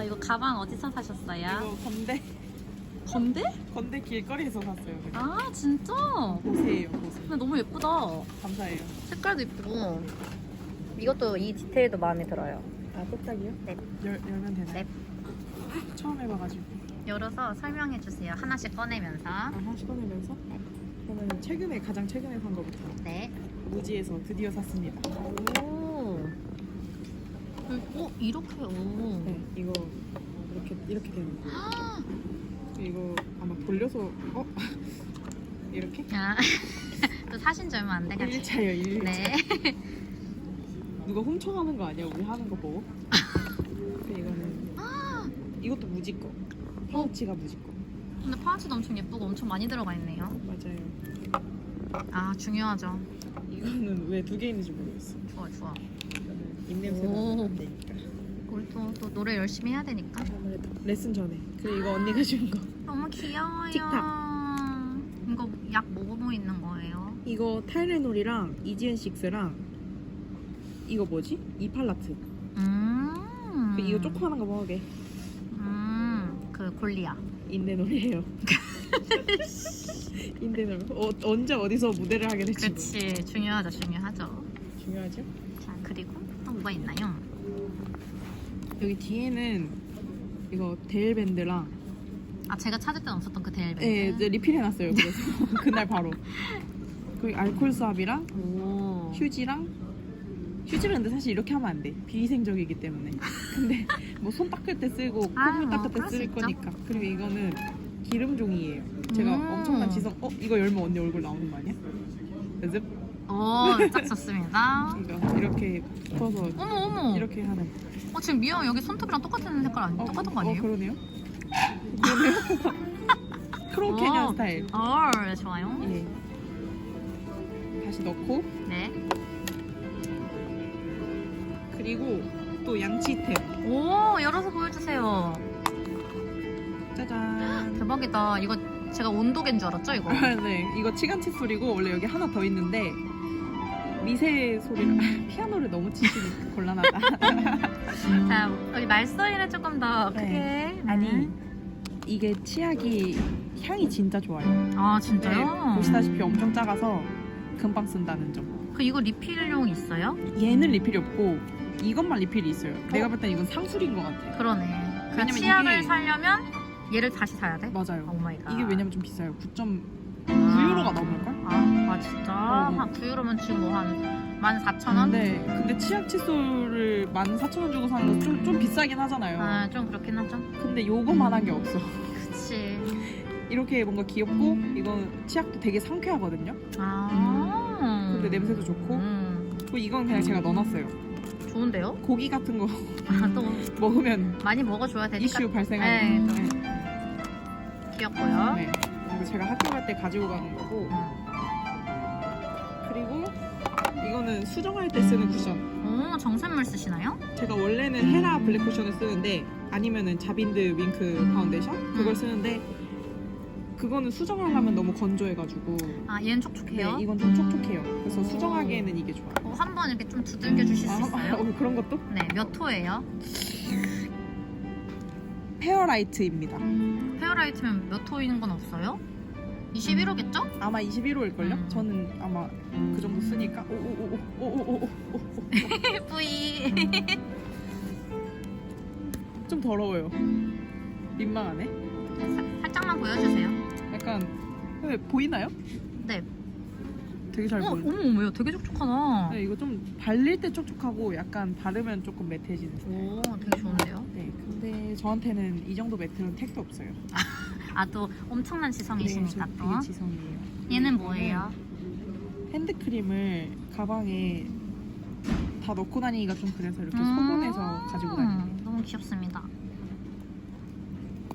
아 이거 가방 어디서 사셨어요? 이거 건대 건데? 건대 길거리에서 샀어요. 그냥. 아 진짜? 보세요, 보세요. 근데 너무 예쁘다. 감사해요. 색깔도 예쁘고. 이것도 이 디테일도 마음에 들어요. 아 똑딱이요? 네. 열 열면 되나요? 네. 처음 해봐가지고. 열어서 설명해 주세요. 하나씩 꺼내면서. 아 하나씩 꺼내면서. 그러면 최근에 가장 최근에 산 거부터 네. 무지에서 드디어 샀습니다. 오. 오 이렇게 오. 네, 이거 이렇게 이렇게 되는 거. 이거 아마 돌려서 어 이렇게? 야. 또 사신 지 얼마 안 돼가지고. 1일차예요, 1일차. 네. 누가 훔쳐가는 거 아니야? 우리 하는 거 보고. 근데 이거는 이것도 무지 거. 파우치가 무지 거. 근데 파우치도 엄청 예쁘고 엄청 많이 들어가 있네요. 맞아요. 아 중요하죠. 이거는 왜 두 개 있는지 모르겠어. 좋아 좋아. 입냄새가 오. 안 되니까. 우리 또, 또 노래 열심히 해야 되니까. 아무래도 레슨 전에. 그리고 이거 언니가 준 거. 너무 귀여워요. 틱탁. 이거 약 뭐뭐 있는 거예요? 이거 타이레놀이랑 이지엔식스랑 이거 뭐지? 이팔라트. 음. 이거 조그만한 거 먹게. 음. 그 골리아. 인대놀이에요. 인대놀. 어, 언제 어디서 무대를 하게 될지 그치. 중요하죠. 중요하죠. 중요하죠? 자 그리고 또 뭐가 있나요? 여기 뒤에는 이거 데일밴드랑 아 제가 찾을 땐 없었던 그 데일밴드. 네, 이제 리필해놨어요. 그래서 그날 바로. 그리고 알콜 수압이랑 오. 휴지랑 휴지는 근데 사실 이렇게 하면 안 돼. 비위생적이기 때문에. 근데 뭐 손 닦을 때 쓰고 아, 콧물 뭐 닦을 때 그럴 수쓸 있죠. 거니까. 그리고 이거는 기름 종이에요. 제가 음. 엄청난 지성. 어 이거 열면 언니 얼굴 나오는 거 아니야? 연습? 오 딱 좋습니다. 이거 이렇게 풀어서 어머 어머. 이렇게 하는. 어 지금 미영 여기 손톱이랑 똑같은 색깔 아니? 어, 똑같은 거 어, 아니에요? 그러네요. 그러네요. 크로캐년 어. 스타일. 어 좋아요. 예. 다시 넣고 네. 그리고 또 양치템. 오 열어서 보여주세요. 짜잔. 대박이다. 이거 제가 온도계인 줄 알았죠 이거? 아, 네, 이거 치간 칫솔이고 원래 여기 하나 더 있는데 미세 소리가 피아노를 너무 치시니까 곤란하다. 자 여기 말소리를 조금 더 크게. 네. 아니 이게 치약이 향이 진짜 좋아요. 아 네, 진짜요? 보시다시피 엄청 작아서 금방 쓴다는 점. 그 이거 리필용 있어요? 얘는 리필이 없고 이것만 리필이 있어요. 내가 볼 땐 이건 상술인 것 같아. 그러네. 그 왜냐면 치약을 이게- 사려면 얘를 다시 사야 돼? 맞아요. 오 마이 갓. 이게 왜냐면 좀 비싸요. 9.9유로가 아. 넘을걸? 아, 아 진짜? 어. 한 9유로면 지금 뭐한 14,000원? 네, 근데 치약 칫솔을 14,000원 주고 사는 거 좀 좀 비싸긴 하잖아요. 아, 좀 그렇긴 하죠. 근데 요거만한 게 없어. 그치. 이렇게 뭔가 귀엽고 이거 치약도 되게 상쾌하거든요. 아. 근데 냄새도 좋고 음, 그리고 이건 그냥 제가 넣어놨어요. 좋은데요? 고기 같은 거 아, 또 먹으면 많이 먹어줘야 되니까. 이슈 발생하는 네, 거. 귀엽고요. 네. 이거 제가 학교 갈 때 가지고 가는 거고 음. 그리고 이거는 수정할 때 쓰는 쿠션. 오, 정샘물 쓰시나요? 제가 원래는 헤라 블랙 쿠션을 쓰는데 아니면은 자빈드 윙크 파운데이션 그걸 음. 쓰는데 그거는 수정하려면 너무 건조해가지고 아, 얘는 촉촉해요? 네, 이건 좀 촉촉해요. 그래서 오. 수정하기에는 이게 좋아요. 어, 한번 이렇게 좀 두들겨 주실 수 아, 있어요? 어, 그런 것도? 네, 몇 호예요? 페어라이트입니다. 페어라이트면 몇 호인 건 없어요? 21호겠죠? 아마 21호일걸요? 음. 저는 아마 그 정도 쓰니까 오오오오오오오오 뿌이. 좀 더러워요. 민망하네. 사- 살짝만 보여주세요. 약간 근데 보이나요? 네. 되게 잘 어, 보여요. 어머, 어머, 되게 촉촉하다. 네, 이거 좀 발릴 때 촉촉하고 약간 바르면 조금 매트해지는 스타일. 오, 되게 좋은데요? 네, 근데 저한테는 이 정도 매트는 택도 없어요. 아, 또 엄청난 지성이시니까 네, 저 또. 되게 지성이에요. 얘는 뭐예요? 핸드크림을 가방에 다 넣고 다니기가 좀 그래서 이렇게 음. 소분해서 가지고 다녀요. 너무 귀엽습니다.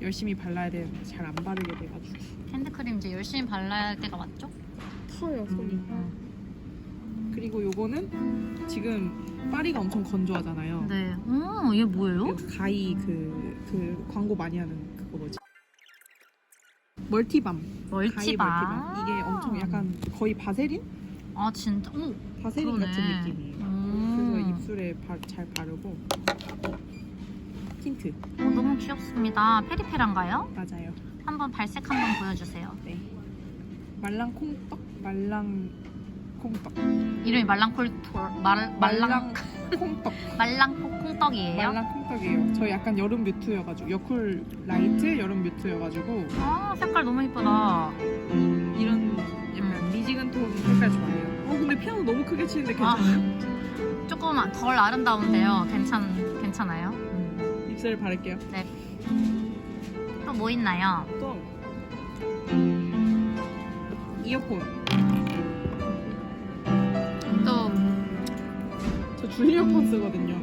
열심히 발라야 되는데 잘 안 바르게 돼가지고 핸드크림 이제 열심히 발라야 할 때가 맞죠? 터요 손이. 음. 그리고 요거는 지금 파리가 엄청 건조하잖아요. 네. 오, 얘 뭐예요? 그 가이 그, 그 광고 많이 하는 그거 뭐지? 멀티밤. 가이 멀티밤. 이게 엄청 약간 거의 바세린? 아, 진짜? 오, 바세린 그러네. 같은 느낌이에요. 음. 그래서 입술에 바- 잘 바르고 틴트 오, 너무 귀엽습니다. 페리페란가요? 맞아요. 한번 발색 한번 보여주세요. 네. 말랑 콩떡? 말랑 콩떡. 이름이 말랑콜톨 말 말랑 콩떡. 말랑 콩떡이에요? 말랑 콩떡이에요. 저희 약간 여름 뮤트여가지고 여쿨 라이트 여름 뮤트여가지고 아 색깔 너무 이쁘다. 이런 약간 미지근 톤 색깔 좋아해요. 어 근데 피아노 너무 크게 치는데 괜찮아요? 조금 덜 아름다운데요. 괜찮 괜찮아요? 입술 바를게요. 또 뭐 있나요? 또 이어폰. 저줄 이어폰 쓰거든요.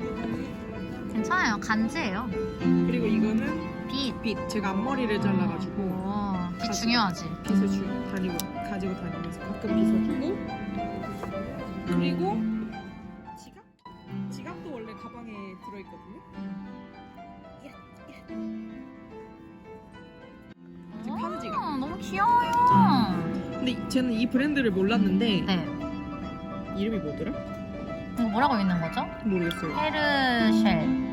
괜찮아요. 간지예요. 그리고 이거는 빛. 빛. 제가 앞머리를 잘라가지고 오, 빛 가지. 중요하지. 빛을 주, 다니고 가지고 다니면서 가끔 빛을 주고 그리고 지갑? 지갑도 원래 가방에 들어있거든요. 이제 지갑. 오, 너무 귀여워요. 근데 쟤는 이 브랜드를 몰랐는데 네. 이름이 뭐더라? 이거 뭐라고 읽는 거죠? 모르겠어요. 헤르쉘.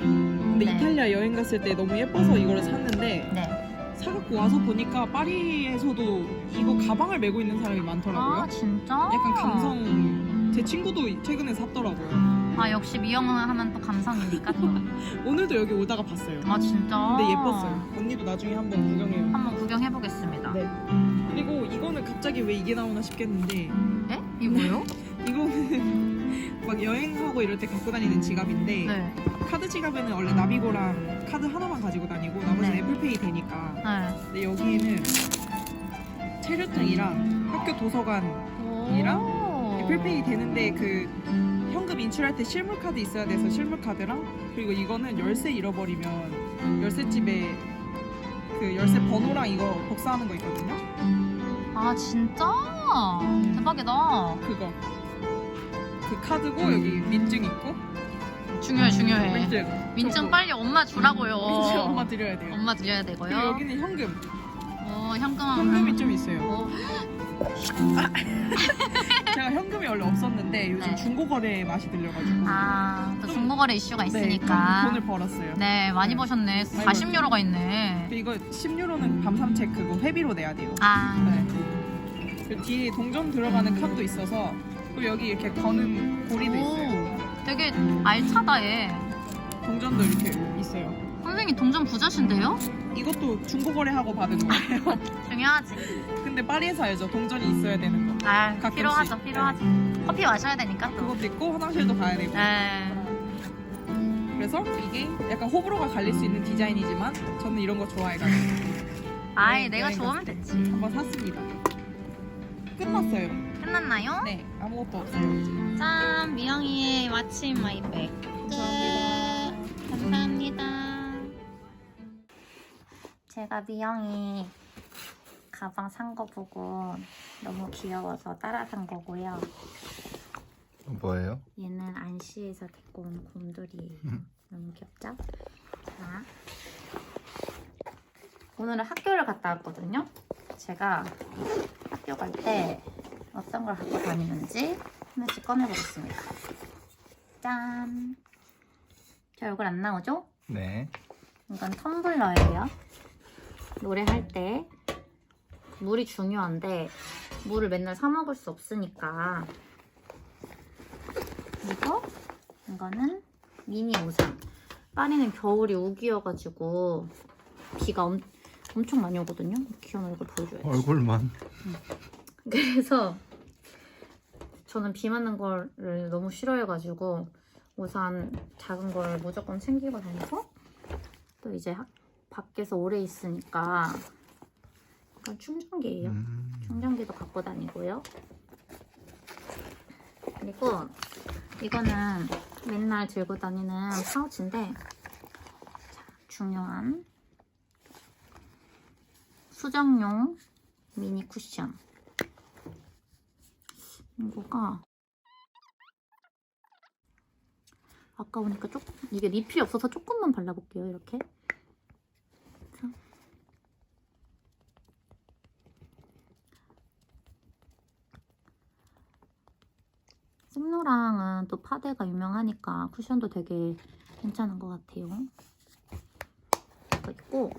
근데 네. 이탈리아 여행 갔을 때 너무 예뻐서 이거를 샀는데 네. 사갖고 와서 보니까 파리에서도 이거 가방을 메고 있는 사람이 많더라고요. 아 진짜? 약간 감성. 제 친구도 최근에 샀더라고요. 아 역시 미영은 하면 또 감성이니까 또. 오늘도 여기 오다가 봤어요. 아 진짜. 근데 예뻤어요. 언니도 나중에 한번 구경해요. 한번 구경해 보겠습니다. 네. 그리고 이거는 갑자기 왜 이게 나오나 싶겠는데 에? 이 뭐요? 이거는 막 여행하고 이럴 때 갖고 다니는 지갑인데 네. 카드 지갑에는 원래 나비고랑 카드 하나만 가지고 다니고 나머지는 네. 애플페이 되니까 네. 근데 여기에는 체류증이랑 학교 도서관 이랑 오. 애플페이 되는데 그 현금 인출할 때 실물 카드 있어야 돼서 실물 카드랑 그리고 이거는 열쇠 잃어버리면 열쇠집에 그 열쇠 번호랑 이거 복사하는 거 있거든요. 아 진짜? 대박이다. 그거 그 카드고 여기 민증 있고 중요해 중요해. 민증 민증 저거. 빨리 엄마 주라고요. 민증 엄마 드려야 돼요. 엄마 드려야 그리고 되고요. 여기는 현금 어 현금. 현금이 좀 있어요. 어, 제가 현금이 원래 없었는데 요즘 네. 중고거래 맛이 들려가지고 아또 중고거래 이슈가 네, 있으니까. 돈을 벌었어요. 네 많이 네. 버셨네. 많이 40 유로가 있네. 그 이거 10유로는 밤삼책 그거 회비로 내야 돼요. 아 네. 그 뒤에 동전 들어가는 칸도 있어서 그리고 여기 이렇게 거는 고리도 있어요. 오, 되게 알차다 얘. 동전도 이렇게 있어요. 선생님 동전 부자신데요? 이것도 중고거래하고 받은 거예요. 중요하지. 근데 파리에서 알죠? 동전이 있어야 되는 거. 아 가끔씩. 필요하죠 필요하지. 커피 마셔야 되니까 또. 그것도 있고 화장실도 가야 되고. 네. 그래서 이게 약간 호불호가 갈릴 수 있는 디자인이지만 저는 이런 거 좋아해가지고 아이 여행 내가 갔을 좋으면 때 됐지. 한번 샀습니다. 끝났어요. 끝났나요? 네, 아무것도 없어요. 짠 미영이의 마침 마이백 끝 감사합니다 제가 미영이 가방 산 거 보고 너무 귀여워서 따라 산 거고요 뭐예요? 얘는 안시에서 데리고 온 곰돌이에요 너무 귀엽죠? 자 오늘은 학교를 갔다 왔거든요 제가 학교 갈 때 어떤 걸 갖고 다니는지 하나씩 꺼내보겠습니다. 짠! 제 얼굴 안 나오죠? 네. 이건 텀블러예요. 노래할 때 물이 중요한데 물을 맨날 사 먹을 수 없으니까 그리고 이거는 미니 우산. 파리는 겨울이 우기여가지고 비가 엄, 엄청 많이 오거든요. 귀여운 얼굴 보여줘야지. 얼굴만. 그래서 저는 비 맞는 거를 너무 싫어해가지고 우산 작은 걸 무조건 챙기고 다니고 또 이제 학- 밖에서 오래 있으니까 약간 충전기예요. 음. 충전기도 갖고 다니고요. 그리고 이거는 맨날 들고 다니는 파우치인데 자, 중요한 수정용 미니 쿠션 이거가 아까 보니까 조금 이게 리필이 없어서 조금만 발라볼게요 이렇게 생로랑은 또 파데가 유명하니까 쿠션도 되게 괜찮은 것 같아요. 이거 있고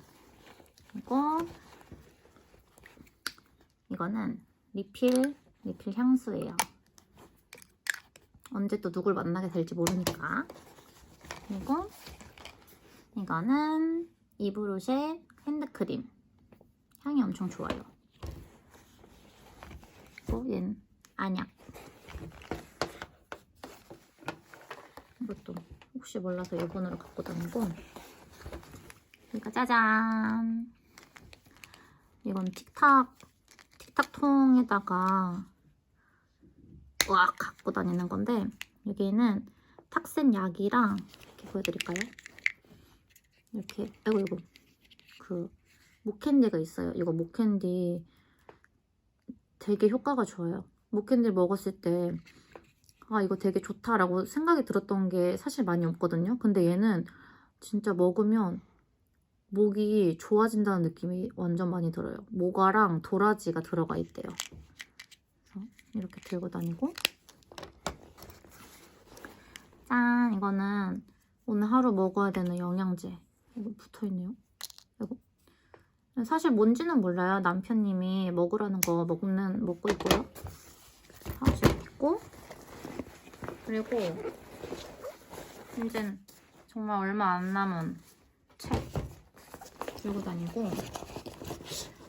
이거 이거는 리필 리필 향수예요. 언제 또 누굴 만나게 될지 모르니까. 그리고 이거는 이브로쉐 핸드크림. 향이 엄청 좋아요. 그리고 얘는 안약. 이것도 혹시 몰라서 일본어로 갖고 다니고 이거 짜잔 이건 틱탁 틱탁 통에다가 꽉 갖고 다니는 건데 여기에는 탁센 약이랑 이렇게 보여드릴까요? 이렇게 아이고 이거 그 목캔디가 있어요 이거 목캔디 되게 효과가 좋아요 목캔디 먹었을 때 아 이거 되게 좋다라고 생각이 들었던 게 사실 많이 없거든요. 근데 얘는 진짜 먹으면 목이 좋아진다는 느낌이 완전 많이 들어요. 모가랑 도라지가 들어가 있대요. 이렇게 들고 다니고 짠 이거는 오늘 하루 먹어야 되는 영양제 이거 붙어있네요. 이거 사실 뭔지는 몰라요. 남편님이 먹으라는 거 먹는 먹고 있고요. 하나씩 있고 그리고 이젠 정말 얼마 안 남은 책 들고 다니고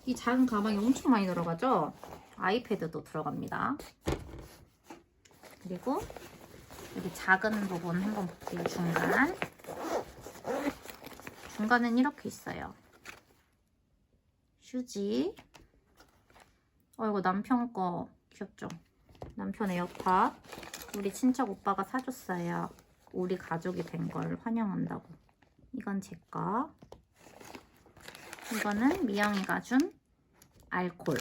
이 작은 가방이 엄청 많이 들어가죠? 아이패드도 들어갑니다. 그리고 여기 작은 부분 한번 볼게요. 중간 중간은 이렇게 있어요. 휴지 어 이거 남편 거 귀엽죠? 남편 에어팟 우리 친척 오빠가 사줬어요. 우리 가족이 된 걸 환영한다고. 이건 제 거. 이거는 미영이가 준 알콜.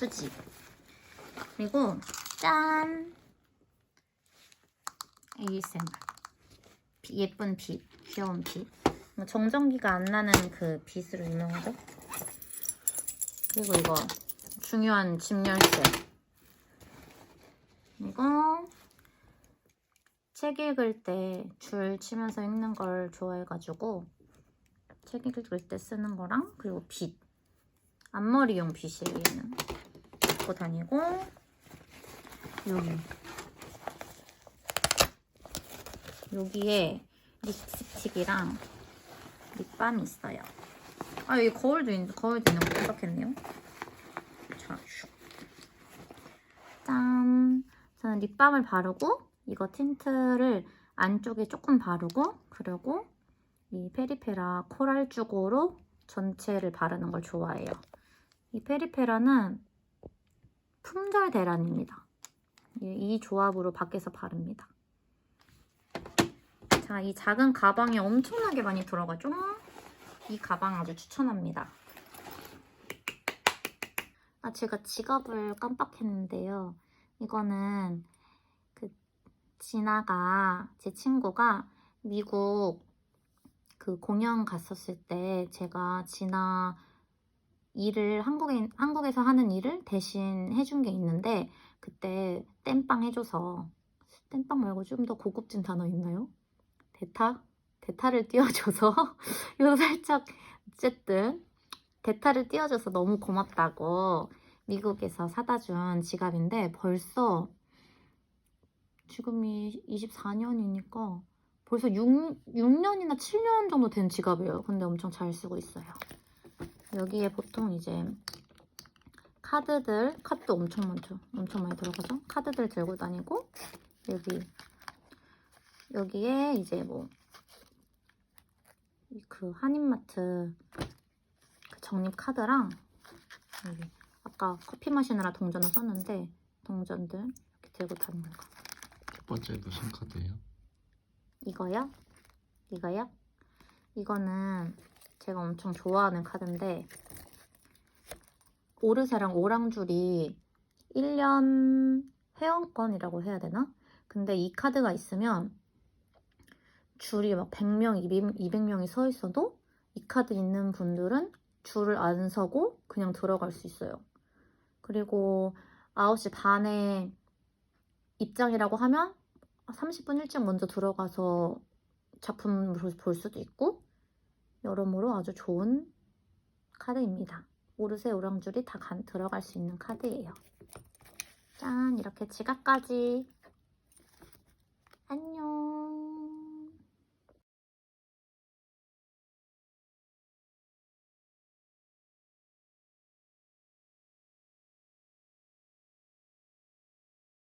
휴지. 그리고 짠! ASMR. 비- 예쁜 빛. 귀여운 빛. 뭐 정전기가 안 나는 그 빛으로 유명하죠? 그리고 이거 중요한 집 열쇠. 이거 책 읽을 때 줄 치면서 읽는 걸 좋아해가지고 책 읽을 때 쓰는 거랑 그리고 빗 앞머리용 빗이에요 얘는 갖고 다니고 여기 여기에 립스틱이랑 립밤이 있어요 아 여기 거울도 있는 거울도 있는 거 깜빡했네요 자, 슉. 짠 저는 립밤을 바르고 이거 틴트를 안쪽에 조금 바르고 그리고 이 페리페라 코랄 주고로 전체를 바르는 걸 좋아해요. 이 페리페라는 품절 대란입니다. 이- 이 조합으로 밖에서 바릅니다. 자, 이 작은 가방에 엄청나게 많이 들어가죠? 이 가방 아주 추천합니다. 아, 제가 지갑을 깜빡했는데요. 이거는 그 진아가 제 친구가 미국 그 공연 갔었을 때 제가 진아 일을 한국에 한국에서 하는 일을 대신 해준 게 있는데 그때 땜빵 해줘서 땜빵 말고 좀 더 고급진 단어 있나요? 대타 대타를 띄워줘서 이거 살짝 어쨌든 대타를 띄워줘서 너무 고맙다고 미국에서 사다 준 지갑인데 벌써 지금이 24년이니까 벌써 6, 6년이나 7년 정도 된 지갑이에요. 근데 엄청 잘 쓰고 있어요. 여기에 보통 이제 카드들, 카드 엄청 많죠. 엄청 많이 들어가죠. 카드들 들고 다니고 여기 여기에 이제 뭐 그 한인마트 그 적립 카드랑 여기 아까 커피 마시느라 동전을 썼는데 동전들 이렇게 들고 다니는 거. 첫 번째도 신카드예요. 이거요? 이거요? 이거는 제가 엄청 좋아하는 카드인데 오르세랑 오랑줄이 1년 회원권이라고 해야 되나? 근데 이 카드가 있으면 줄이 막 100명, 200, 200명이 서 있어도 이 카드 있는 분들은 줄을 안 서고 그냥 들어갈 수 있어요. 그리고 9시 반에 입장이라고 하면 30분 일찍 먼저 들어가서 작품을 볼 수도 있고 여러모로 아주 좋은 카드입니다. 오르세 오랑줄이 다 간- 들어갈 수 있는 카드예요. 짠 이렇게 지갑까지